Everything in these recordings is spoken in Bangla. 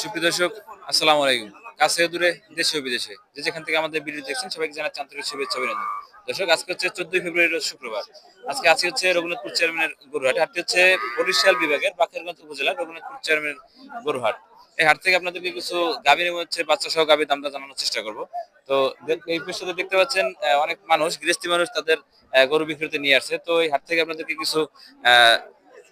সুপ্রিয় দর্শক আসসালামু আলাইকুম। কাছে দূরে দেশে বিদেশে। যে যেখান থেকে আমাদের ভিডিও দেখছেন সবাইকে জানাচ্ছি আন্তরিক শুভেচ্ছা অভিনন্দন। দর্শক আজকে হচ্ছে চোদ্দই ফেব্রুয়ারি শুক্রবার। আজকে আছি হচ্ছে রঘুনাথপুর চেয়ারম্যানের গরুহাট হাটটি হচ্ছে বরিশাল বিভাগের বাকেরগঞ্জ উপজেলার রঘুনাথপুর চেয়ারম্যানের গরুহাট। এই হাট থেকে আপনাদেরকে কিছু গাভীর এবং হচ্ছে বাচ্চা সহ গাভীর দামটা জানানোর চেষ্টা করব। তো এই পৃষ্ঠতে দেখতে পাচ্ছেন অনেক মানুষ গৃহস্থী মানুষ তাদের গরু বিক্রিতে নিয়ে আসছে। তো এই হাট থেকে আপনাদেরকে কিছু আহ,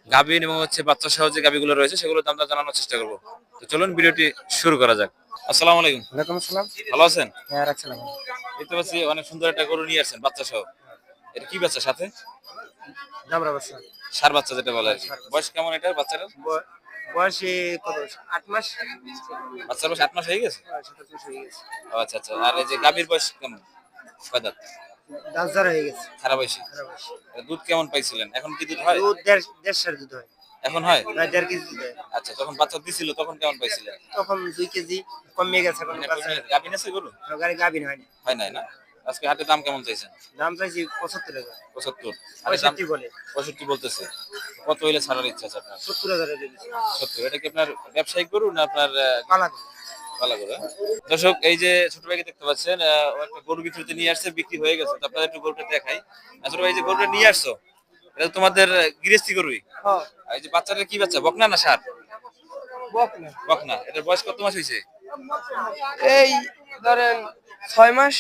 গাভীন এবং হচ্ছে বাচ্চা সহ যে গাভীগুলো রয়েছে সেগুলো দামটা জানানোর চেষ্টা করব। তো চলুন ভিডিওটি শুরু করা যাক। আসসালামু আলাইকুম। ওয়ালাইকুম আসসালাম। ভালো আছেন? হ্যাঁ রাখছিলাম দেখতে পাচ্ছি অনেক সুন্দর একটা গরু নিয়ে আসছেন বাচ্চা সহ। এটা কি বাচ্চা সাথে? দামরা বাচ্চা। সার বাচ্চা যেটা বলে কি। বয়স কেমন এটা বাচ্চাটার? ব- বয়সে কত আট মাস। বাচ্চার বয়স আট মাস হয়ে গেছে? হ্যাঁ, হয়ে আচ্ছা আচ্ছা। আর এই যে গাভীর বয়স কেমন? কয় হয়ে গেছে। খারাপ হয়েছে। দুধ কেমন পাইছিলেন? এখন কি দুধ হয়? দুধ দেড় দেড়শোর দুধ হয়। এখন হয়? প্রায় দেড় কেজি দুধ হয়। আচ্ছা যখন বাচ্চা দিছিল তখন কেমন পাইছিলেন? তখন দুই কেজি কমিয়ে গেছে এখন গাভীন আছে গরু গাড়ি গাভিন হয়নি। হয় নাই না? আজকে হাটে দাম কেমন চাইছেন? দাম চাইছি পঁচাত্তর হাজার। পঁচাত্তর। পঁয়ষট্টি বলে। পঁয়ষট্টি বলতেছে। কত হইলে ছাড়ার ইচ্ছা আছে আপনার? সত্তর হাজার সত্তর। এটা কি আপনার ব্যবসায়িক গরু না আপনার পালা পালা হ্যাঁ? দর্শক এই যে ছোট ভাইকে দেখতে পাচ্ছেন একটা গরু বিক্রিতে নিয়ে আসছে বিক্রি হয়ে গেছে। তো আপনাদের একটু গরুটা দেখাই। আর ছোট ভাই যে গরুটা নিয়ে আসছো এটা তোমাদের গৃহস্থী গরুই। হ্যাঁ। এই যে বাচ্চাটা কি বাচ্চা বকনা না সার বক না বকনা। এটার বয়স কত মাস হয়েছে? এই ধরেন ছয় মাস।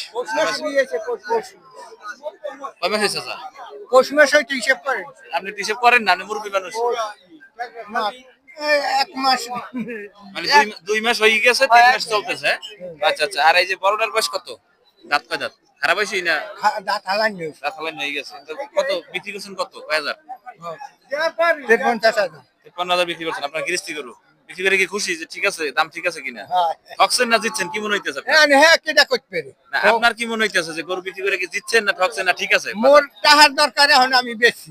কয় মাস হয়েছে স্যার পৌষ মাস হয়তো হিসেব করেন। আপনি হিসেব করেন না আপনি মুরব্বী মানুষ। এক মাস। মানে দুই- মাস হয়ে গেছে তিন মাস চলতেছে আচ্ছা আচ্ছা। আর এই যে বড়টার বয়স কত? দাঁত কয় দাঁত? খারাপ হয়েছে না? দাঁত হালান দাঁত হালান হয়ে গেছে। কত? বিক্রি করছেন কত? কয় হাজার? পঞ্চাশ হাজার। তিপ্পান্ন হাজার বিক্রি করছেন। আপনার গৃহস্থী গরু। বিক্রি করে কি খুশি যে ঠিক আছে দাম ঠিক আছে কিনা? হ্যাঁ। ঠকছেন না জিতছেন? কি মনে হইতেছে? হ্যাঁ হ্যাঁ কেটা করতে না আপনার কি মনে হইতেছে যে গরু বিক্রি করে কি জিতছেন না ঠকছেন না ঠিক আছে? মোর টাহার দরকার এখন আমি বেশি।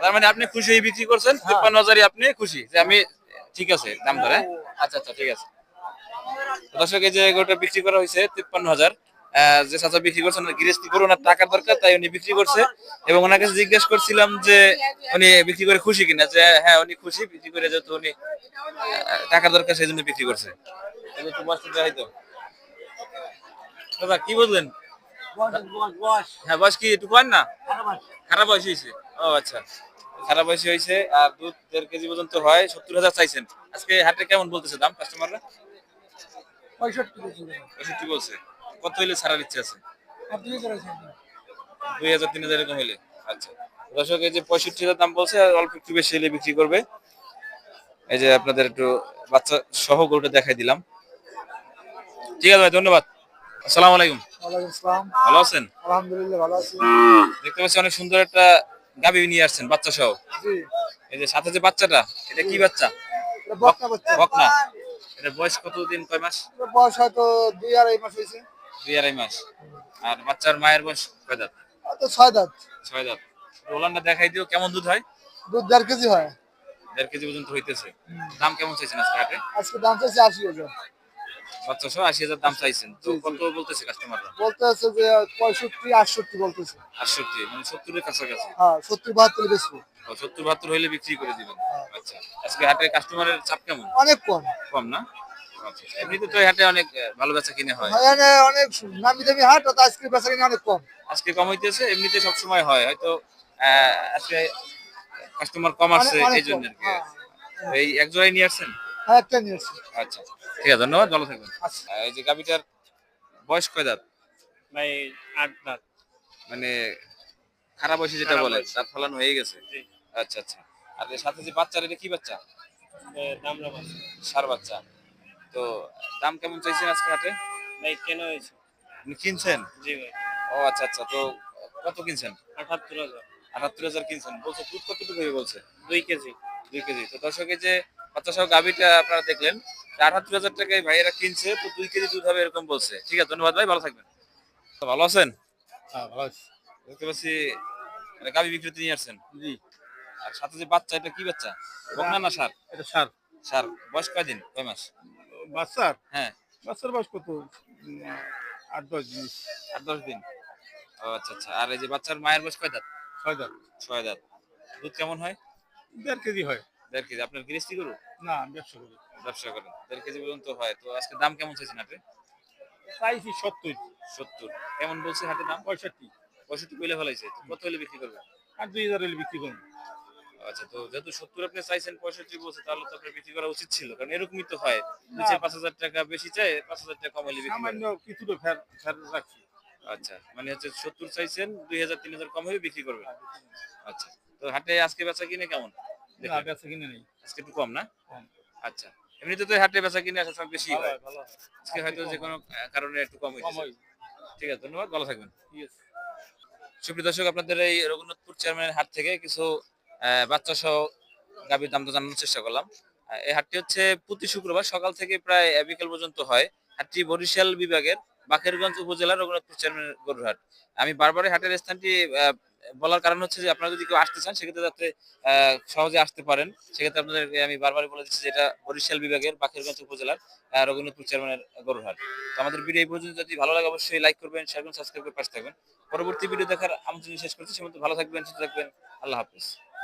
তার মানে আপনি খুশি হয়ে বিক্রি করছেন? তিপ্পান্ন হাজারই আপনি খুশি? যে আমি ঠিক আছে দাম ধরে আচ্ছা আচ্ছা ঠিক আছে। দর্শক এই যে গরুটা বিক্রি করা হয়েছে তিপ্পান্ন হাজার। যে চাচা বিক্রি করছেন গৃহস্থী গরু ওনার টাকার দরকার তাই উনি বিক্রি করছে। এবং ওনার কাছে জিজ্ঞেস করছিলাম যে উনি বিক্রি করে খুশি কিনা? যে হ্যাঁ উনি খুশি বিক্রি করে যেহেতু উনি টাকার দরকার সেই জন্য বিক্রি করছে। দাদা কি বুঝলেন হ্যাঁ বয়স কি একটু কয়েন না? খারাপ বয়স হয়েছে। ও আচ্ছা। খারাপ বয়স হয়েছে। আর দুধ দেড় কেজি পর্যন্ত হয় সত্তর হাজার চাইছেন। আজকে হাটে কেমন বলতেছে দাম কাস্টমাররা পঁয়ষট্টি বলছে। কত হইলে ছাড়ার ইচ্ছে আছে? দুই হাজার তিন হাজার এরকম হইলে। আচ্ছা। দর্শক এই যে পঁয়ষট্টি হাজার দাম বলছে আর অল্প একটু বেশি হলে বিক্রি করবে। এই যে আপনাদের একটু বাচ্চা সহ গরুটা দেখাই দিলাম। ঠিক আছে ভাই ধন্যবাদ। আসসালামু আলাইকুম। ভালো আছেন? আলহামদুলিল্লাহ ভালো আছি। দেখতে পাচ্ছি অনেক সুন্দর একটা গাভী নিয়ে আসছেন বাচ্চা সহ। এই যে সাথে যে বাচ্চাটা এটা কি বাচ্চা? বকনা এটা বয়স কতদিন কয় মাস? বয়স হয়তো দুই আড়াই মাস হয়েছে। দুই আড়াই মাস। আর বাচ্চার মায়ের বয়স কয় দাঁত? তো ছয় দাঁত। ছয় দাঁত। রোলানটা দেখাই দিও কেমন দুধ হয়? দুধ দেড় কেজি হয়। দেড় কেজি পর্যন্ত হইতেছে। দাম কেমন চাইছেন আজকে আজকে দাম চাইছে আশি হাজার। আশি হাজার দাম চাইছেন। তো কত বলতেছে কাস্টমাররা যে পঁয়ষট্টি আটষট্টি বলতেছে। আটষট্টি মানে সত্তরের কাছাকাছি। হ্যাঁ সত্তর বাহাত্তর বেশি। সত্তর বাহাত্তর হইলে বিক্রি করে দিবেন। আচ্ছা আজকে হাটে কাস্টমারের চাপ কেমন? অনেক কম। কম না? আচ্ছা এমনিতে তো হাটে অনেক ভালো বেচা কিনে হয়। অনেক নামি দামি হাট তো আজকে বেচা কিনে অনেক কম। আজকে কম হইতেছে এমনিতে সব সময় হয়। হয়তো আজকে কাস্টমার কম আসছে এই জন্য হ্যাঁ। এই এক জোড়াই নিয়ে আসছেন? হ্যাঁ একটা নিয়ে এসছি আচ্ছা ঠিক আছে ধন্যবাদ ভালো থাকবেন। আচ্ছা। এই যে গাবিটার বয়স কয় দাঁত? ভাই আট দাঁত। মানে খারাপ বয়সে যেটা বলে। দাঁত ফলানো হয়ে গেছে? আচ্ছা আচ্ছা। আর সাথে যে বাচ্চা এটা কি বাচ্চা? সার বাচ্চা। তো দাম কেমন চাইছেন আজকে হাটে? ভাই কেন হয়েছে? আপনি কিনছেন? জি ভাই। ও আচ্ছা আচ্ছা। তো কত কিনছেন? আটাত্তর হাজার। আটাত্তর হাজার কিনছেন। বলছে দুধ কতটুকু হয়ে বলছে? দুই কেজি। দুই কেজি। তো দর্শকের যে বাচ্চা সহ গাভিটা আপনারা দেখলেন। আটাত্তর হাজার টাকায় ভাইয়েরা কিনছে তো দুই কেজি দুধ হবে এরকম বলছে। ঠিক আছে ধন্যবাদ ভাই ভালো থাকবেন। তো ভালো আছেন? হ্যাঁ ভালো আছি। দেখতে পাচ্ছি মানে গাভি বিক্রিতে নিয়ে আসছেন। জি। আর সাথে যে বাচ্চা এটা কি বাচ্চা? বকনা না সার? এটা সার। সার। বয়স কয়দিন? কয় মাস? বাচ্চার হ্যাঁ। বাচ্চার বয়স কত? আট দশ দিন। আট দশ দিন। ও আচ্ছা আচ্ছা। আর এই যে বাচ্চার মায়ের বয়স কয় দাঁত? ছয় দাঁত। ছয় দাঁত। দুধ কেমন হয়? দেড় কেজি হয়। দেড় কেজি। আপনার গৃহস্থী গরু? না ব্যবসা করি। ব্যবসা করেন। দেড় কেজি পর্যন্ত হয়। তো আজকে দাম কেমন চাইছেন হাটে? চাইছি সত্তর। সত্তর। কেমন বলছে হাটে দাম? পঁয়ষট্টি। পঁয়ষট্টি কইলে ফেলাইছে তো কত হলে বিক্রি করবেন? আর দুই হাজার হলে বিক্রি আচ্ছা তো যেহেতু সত্তর আপনি চাইছেন পঁয়ষট্টি বলছে তাহলে তো আপনার বিক্রি করা উচিত ছিল। কারণ এরকমই তো হয়। পাঁচ হাজার টাকা বেশি চাই পাঁচ হাজার টাকা কম হলে বিক্রি করেন। সামান্য কিছুটা ফের ফের রাখছি। আচ্ছা মানে হচ্ছে সত্তর চাইছেন দুই হাজার তিন হাজার কম হলে বিক্রি করবেন। আচ্ছা তো হাটে আজকে বেচা কিনে কেমন? না বেচা কিনে নেই। আজকে একটু কম না? আচ্ছা এমনিতে তো হাটে বেচা কিনে আসা বেশি হয় ভালো। আজকে হয়তো যে কোনো আহ, কারণে একটু কম কম হয়েছে ঠিক আছে ধন্যবাদ ভালো থাকবেন। সুপ্রিয় দর্শক আপনাদের এই রঘুনাথপুর চেয়ারম্যানের হাট থেকে কিছু বাচ্চা সহ গাভীর দাম তো জানানোর চেষ্টা করলাম। এই হাটটি হচ্ছে প্রতি শুক্রবার সকাল থেকে প্রায় বিকেল পর্যন্ত হয়। হাটটি বরিশাল বিভাগের বাকেরগঞ্জ উপজেলার রঘুনাথপুর চেয়ারম্যানের গরুর হাট। আমি বারবার হাটের স্থানটি বলার কারণ হচ্ছে যে আপনারা যদি কেউ আসতে চান, সেক্ষেত্রে যাতে সহজে আসতে পারেন। সেক্ষেত্রে আপনাদেরকে আমি বারবারই বলে দিচ্ছি যে এটা বরিশাল বিভাগের বাকেরগঞ্জ উপজেলার রঘুনাথপুর চেয়ারম্যানের গরুর হাট তো আমাদের ভিডিও এই পর্যন্ত। যদি ভালো লাগে, অবশ্যই লাইক করবেন, শেয়ার করবেন, সাবস্ক্রাইব করে পাশে থাকবেন। পরবর্তী ভিডিও দেখার আমন্ত্রণ শেষ করছি। সে ভালো থাকবেন, সুস্থ থাকবেন। আল্লাহ হাফিজ।